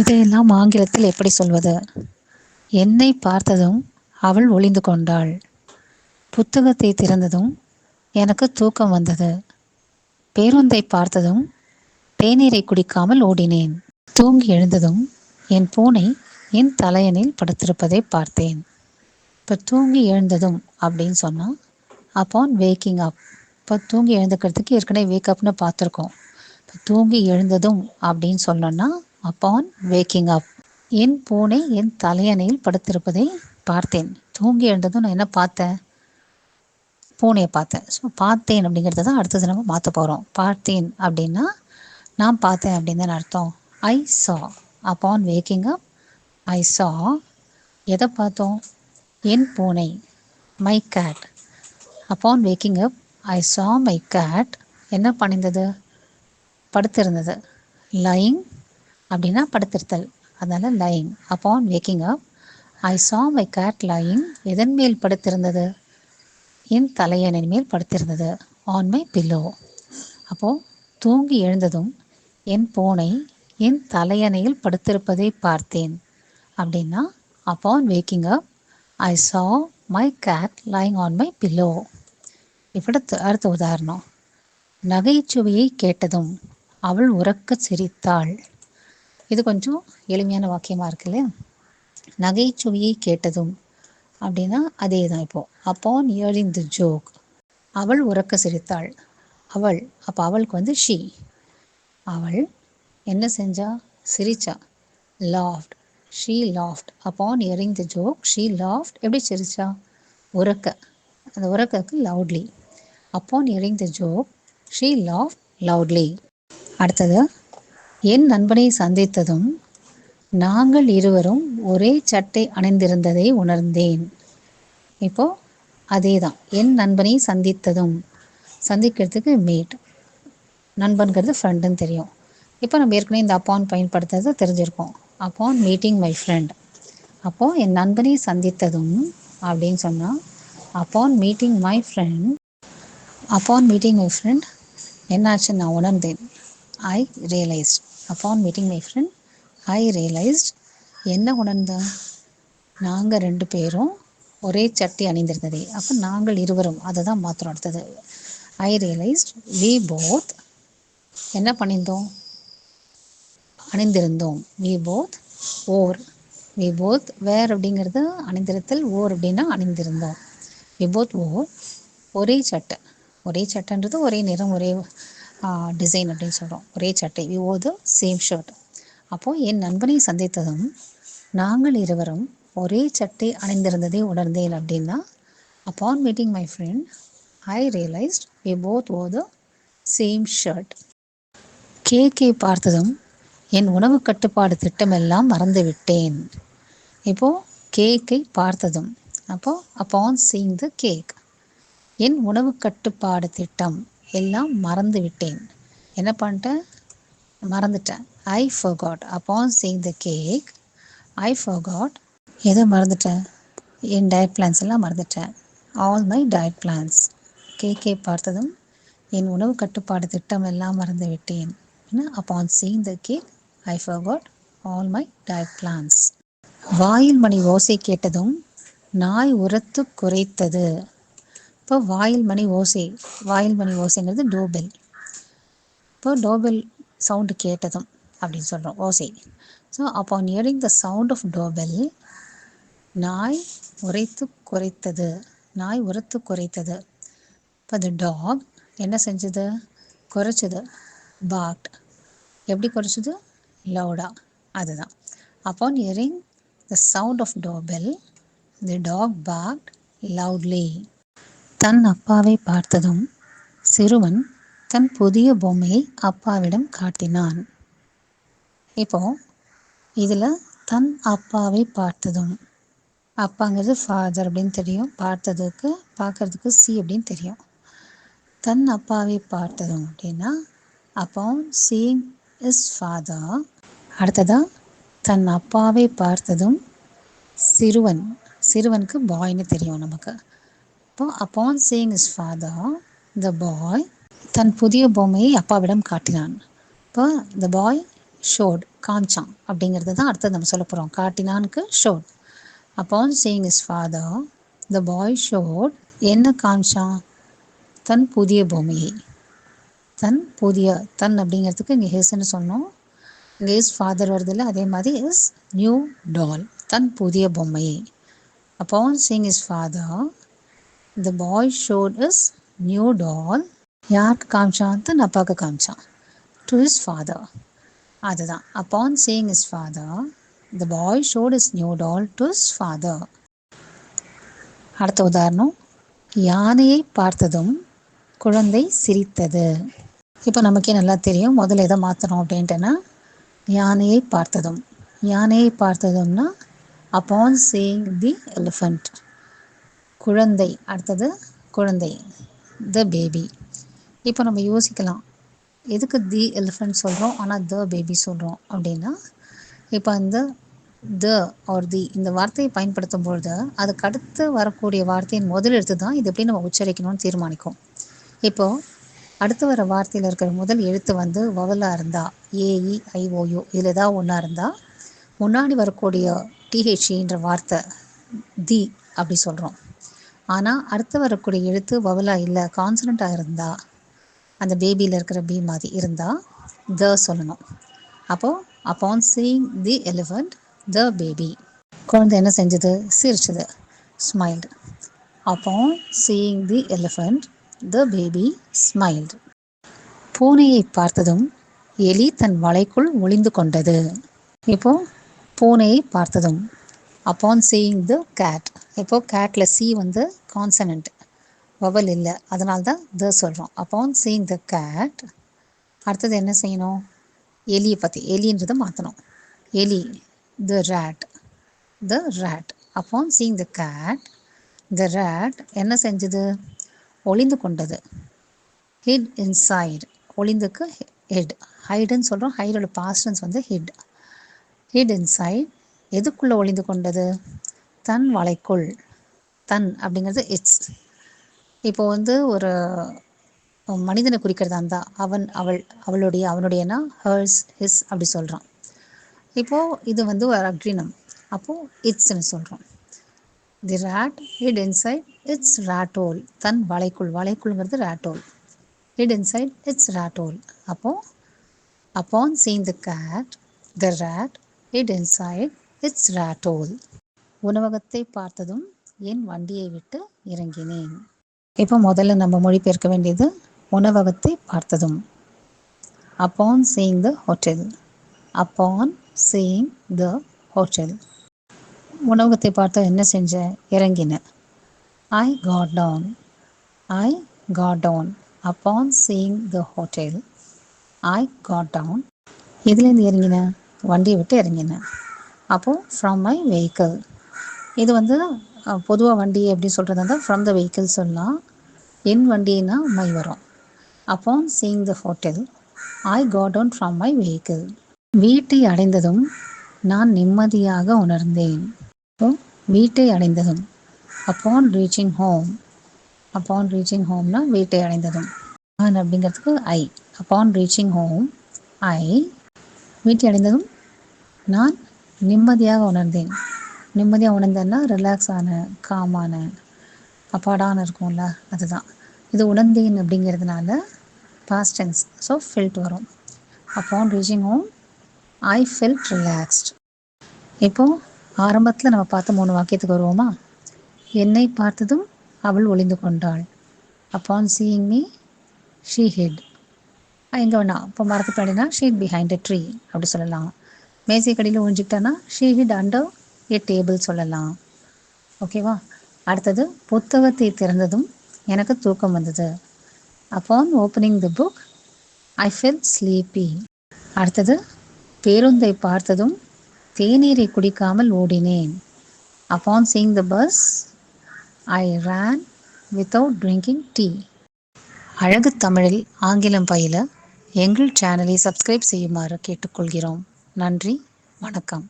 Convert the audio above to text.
இதையெல்லாம் ஆங்கிலத்தில் எப்படி சொல்வது? என்னை பார்த்ததும் அவள் ஒளிந்து கொண்டாள். புத்தகத்தை திறந்ததும் எனக்கு தூக்கம் வந்தது. பேருந்தை பார்த்ததும் தேநீரை குடிக்காமல் ஓடினேன். தூங்கி எழுந்ததும் என் பூனை என் தலையணில் படுத்திருப்பதை பார்த்தேன். இப்போ தூங்கி எழுந்ததும் அப்படின்னு சொன்னால் அப்பான் வேக்கிங் அப் இப்போ தூங்கி எழுந்துக்கிறதுக்கு ஏற்கனவே வேக்கப்னு பார்த்துருக்கோம். இப்போ தூங்கி எழுந்ததும் அப்படின்னு சொன்னோன்னா அப்பான் வேக்கிங் அப் என் பூனை என் தலையணையில் படுத்திருப்பதை பார்த்தேன். தூங்கி எழுந்ததும் நான் என்ன பார்த்தேன்? பூனையை பார்த்தேன். ஸோ பார்த்தேன் அப்படிங்கிறத தான் அடுத்தது நம்ம மாற்ற போகிறோம் பார்த்தேன் அப்படின்னா நான் பார்த்தேன் அப்படின்னு தான் அர்த்தம். ஐ சா அப்பான் வேக்கிங் அப் ஐ சா எதை பார்த்தோம்? என் பூனை my cat upon waking up I saw my cat என்ன பண்ணியிருந்தது படுத்திருந்தது. லைங் அப்படின்னா படுத்திருத்தல். அதனால் lying upon waking up I saw my cat lying எதன் மேல் படுத்திருந்தது? என் தலையணின் மேல் படுத்திருந்தது. ஆன் மை பில்லோ அப்போது தூங்கி எழுந்ததும் என் பூனை என் தலையணையில் படுத்திருப்பதை பார்த்தேன். அப்படின்னா upon waking up I saw my cat lying on my pillow இப்படி அடுத்த உதாரணம். நகைச்சுவையை கேட்டதும் அவள் உறக்க சிரித்தாள். இது கொஞ்சம் எளிமையான வாக்கியமாக இருக்கு இல்லையா? நகைச்சுவையை கேட்டதும் அப்படின்னா அதே தான் இப்போது அப்பான் இயரிங் தி ஜோக் அவள் உறக்க சிரித்தாள். அவள் அப்போ அவளுக்கு வந்து ஷீ அவள் என்ன செஞ்சா? சிரிச்சா. Laughed she laughed upon hearing the joke she laughed எப்படி சிரிச்சா? உறக்க. அந்த உறக்கக்கு loudly upon hearing the joke she laughed loudly அடுத்தது என் நண்பனை சந்தித்ததும் நாங்கள் இருவரும் ஒரே சட்டை அணிந்திருந்ததை உணர்ந்தேன். இப்போ அதே தான் என் நண்பனை சந்தித்ததும் சந்திக்கிறதுக்கு மீட் நண்பன்கிறது ஃப்ரெண்டுன்னு தெரியும். இப்போ நம்ம ஏற்கனவே இந்த அப்பான் பயன்படுத்துறது தெரிஞ்சிருக்கோம். அப்பான் மீட்டிங் மை ஃப்ரெண்ட் அப்போது என் நண்பனை சந்தித்ததும் அப்படின்னு சொன்னால் upon meeting my friend upon meeting my friend என்னாச்சு நான் உணர்ந்தேன். I realised upon meeting my friend I realised என்ன உணர்ந்தேன் நாங்கள் ரெண்டு பேரும் ஒரே சட்டை அணிந்திருந்ததே. அப்போ நாங்கள் இருவரும் அதை தான் மாத்திரம் அடுத்தது. ஐ ரியலைஸ்ட் வி போத் என்ன பண்ணியிருந்தோம் அணிந்திருந்தோம். We both wore. We both wear அப்படிங்கிறது அணிந்திருத்தல் ஓர் அப்படின்னா அணிந்திருந்தோம். வி போத் ஓர். ஒரே சட்டை. ஒரே சட்டைன்றது ஒரே நிறம் ஒரே டிசைன் அப்படின்னு சொல்கிறோம் ஒரே சட்டை. We wore the same shirt அப்போது என் நண்பனை சந்தித்ததும் நாங்கள் இருவரும் ஒரே சட்டை அணிந்திருந்ததை உணர்ந்தேன் அப்படின்னா upon meeting my friend I realised we both wore the same shirt கேக்கை பார்த்ததும் என் உணவு கட்டுப்பாடு திட்டமெல்லாம் மறந்து விட்டேன் இப்போது கேக்கை பார்த்ததும் அப்போது அப்பான் சீங் த கேக் என் உணவு கட்டுப்பாடு திட்டம் எல்லாம் மறந்து விட்டேன் என்ன பண்ணிட்டேன் மறந்துட்டேன். I forgot upon seeing the cake I forgot எதை மறந்துட்டேன்? என் டயட் பிளான்ஸ் எல்லாம் மறந்துட்டேன். ஆல் மை டயட் பிளான்ஸ் கேக்கை பார்த்ததும் என் உணவு கட்டுப்பாடு திட்டம் எல்லாம் மறந்து விட்டேன் upon seeing the cake I forgot all my diet plans வாயில் மணி ஓசை கேட்டதும் நாய் உரத்து குறைத்தது. இப்போ வாயில் மணி ஓசை வாயில் மணி ஓசைங்கிறது டோபெல் இப்போ டோபெல் சவுண்டு கேட்டதும் அப்படின்னு சொல்கிறோம் ஓசை. ஸோ அப்போ nearing the sound of doorbell நாய் உரைத்து குறைத்தது நாய் உரத்து குறைத்தது இப்போ த டாக் என்ன செஞ்சது? குறைச்சது பாக்ட் எப்படி குறைச்சது லவுடா அதுதான். Upon hearing the sound of doorbell the dog barked loudly தன் அப்பாவை பார்த்ததும் சிறுவன் தன் புதிய பொம்மையை அப்பாவிடம் காட்டினான். இப்போ இதில் தன் அப்பாவை பார்த்ததும் அப்பாங்கிறது ஃபாதர் அப்படின்னு தெரியும். பார்த்ததுக்கு பார்க்கறதுக்கு சி அப்படின்னு தெரியும். தன் அப்பாவை பார்த்ததும் அப்படின்னா அப்போ சீங் இஸ் ஃபாதர் அடுத்ததாக தன் அப்பாவை பார்த்ததும் சிறுவன் சிறுவனுக்கு பாய்னு தெரியும் நமக்கு. அப்போ upon seeing his father the boy தன் புதிய பொம்மையை அப்பாவிடம் காட்டினான். இப்போ த பாய் ஷோட் காமிச்சான். அப்படிங்கிறது தான் அடுத்தது நம்ம சொல்ல போகிறோம் காட்டினான்க்கு showed upon seeing his father the boy showed என்ன காமிச்சான்? தன் புதிய பூமியை தன் புதிய தன் அப்படிங்கிறதுக்கு இங்கே ஹிஸ்ன்னு சொன்னோம். இங்கே இஸ் ஃபாதர் வருதில்ல அதே மாதிரி இஸ் நியூ டால் தன் புதிய பொம்மையை. Upon seeing his father the boy showed his new doll யாருக்கு காமிச்சான் தன் அப்பாவுக்கு காமிச்சான். டு இஸ் ஃபாதர் அதுதான். Upon seeing his father the boy showed his new doll to his father அடுத்த உதாரணம். யானையை பார்த்ததும் குழந்தை சிரித்தது. இப்போ நமக்கே நல்லா தெரியும். முதல்ல எதை மாற்றணும் அப்படின்ட்டுன்னா யானையை பார்த்ததும். யானையை பார்த்ததும்னா அப்பான் சேயிங் தி எலிஃபண்ட் குழந்தை அடுத்தது குழந்தை த பேபி இப்போ நம்ம யோசிக்கலாம். எதுக்கு தி எலிஃபண்ட் சொல்கிறோம் ஆனால் த பேபி சொல்கிறோம் அப்படின்னா இப்போ அந்த த ஆர் தி இந்த வார்த்தையை பயன்படுத்தும் பொழுது அதுக்கு அடுத்து வரக்கூடிய வார்த்தையின் முதல் எழுத்து தான் இது எப்படி நம்ம உச்சரிக்கணும்னு தீர்மானிக்கும். இப்போது அடுத்து வர வார்த்தையில் இருக்கிற முதல் எழுத்து வந்து வவலாக இருந்தால் ஏஇ ஐஓயோ இதில் ஏதாவது ஒன்றா இருந்தால் முன்னாடி வரக்கூடிய டிஹெச்இன்ற வார்த்தை தி அப்படி சொல்கிறோம் ஆனால் அடுத்து வரக்கூடிய எழுத்து வவலா இல்லை கான்சனண்ட்டாக இருந்தால் அந்த பேபியில் இருக்கிற பி மாதிரி இருந்தால் த சொல்லணும். அப்போது upon seeing the elephant the baby குழந்தை என்ன செஞ்சது? சிரிச்சது. Smiled upon seeing the elephant the baby smiled பூனையை பார்த்ததும் எலி தன் வலைக்குள் ஒளிந்து கொண்டது. இப்போ பூனையை பார்த்ததும் அப்பான் சீயிங் த கேட் இப்போ கேட்டில் சி வந்து கான்சனண்ட் வவல் இல்லை. அதனால தான் த சொல்கிறோம் அப்பான் சீங் த கேட் அடுத்தது என்ன செய்யணும்? எலியை பற்றி எலின்றதை மாற்றணும் எலி the rat the rat upon seeing the cat the rat என்ன செஞ்சது? ஒளிந்து கொண்டது. ஹிட் இன்சைடு ஒளிந்துக்கு ஹெட் ஹைடுன்னு சொல்கிறோம் ஹைடோட பாஸ்டன்ஸ் வந்து ஹிட் ஹிட் இன்சைட் எதுக்குள்ளே ஒளிந்து கொண்டது? தன் வலைக்குள். தன் அப்படிங்கிறது இட்ஸ் இப்போ வந்து ஒரு மனிதனை குறிக்கிறதா இருந்தால் அவன் அவள் அவளுடைய அவனுடையனா ஹர்ஸ் ஹிஸ் அப்படி சொல்கிறான் இப்போது இது வந்து ஒரு அக்ரினம். அப்போது இட்ஸ்ன்னு சொல்கிறோம் the rat hid inside its rat hole தன் வலைக்குள் வலைக்குள்ங்கிறது rat hole hid inside its rat hole அப்போது upon seeing the cat the rat hid inside its rat hole உணவகத்தை பார்த்ததும் என் வண்டியை விட்டு இறங்கினேன். இப்போ முதல்ல நம்ம மொழிபெயர்க்க வேண்டியது உணவகத்தை பார்த்ததும். Upon seeing the hotel upon seeing the hotel உணவகத்தை பார்த்து என்ன செஞ்ச? இறங்கின. I got down I got down upon seeing the hotel I got down இதுலேருந்து இறங்கின? வண்டியை விட்டு இறங்கினேன் அப்போது ஃப்ரம் மை வெஹிக்கிள் இது வந்து பொதுவாக வண்டி எப்படி சொல்கிறதா இருந்தால் ஃப்ரம் த வெஹிக்கிள் சொல்லலாம் என் வண்டினா மை வரும். Upon seeing the hotel I got down from my vehicle வீட்டை அடைந்ததும் நான் நிம்மதியாக உணர்ந்தேன். ஸோ வீட்டை அடைந்ததும். Upon reaching home upon reaching ஹோம்னா வீட்டை அடைந்ததும். நான் அப்படிங்கிறதுக்கு I upon reaching home I வீட்டை அடைந்ததும் நான் நிம்மதியாக உணர்ந்தேன். நிம்மதியாக உணர்ந்தேன்னா ரிலாக்ஸ் ஆன காமான அப்பாடான்னு இருக்கும்ல அதுதான். இது உணர்ந்தேன் அப்படிங்கிறதுனால பாஸ்ட் டென்ஸ் ஸோ ஃபில்ட் வரும். Upon reaching home I felt relaxed இப்போது ஆரம்பத்தில் நம்ம பார்த்த மூணு வாக்கியத்துக்கு வருவோமா? என்னை பார்த்ததும் அவள் ஒளிந்து கொண்டாள். Upon seeing me she hid எங்கே வேணா இப்போ மரத்து பின்னாடினா she hid behind a tree அப்படி சொல்லலாம். மேசை கடையில் ஒழிஞ்சிக்கிட்டானா she hid under a table சொல்லலாம். ஓகேவா அடுத்தது புத்தகத்தை திறந்ததும் எனக்கு தூக்கம் வந்தது. Upon opening the book I fell sleepy அடுத்தது பேருந்தை பார்த்ததும் தேநீரை குடிக்காமல் ஓடினேன். Upon seeing the bus I ran without drinking tea அழகு தமிழில் ஆங்கிலம் பயில எங்கள் சேனலை சப்ஸ்கிரைப் செய்யுமாறு கேட்டுக்கொள்கிறோம். நன்றி வணக்கம்.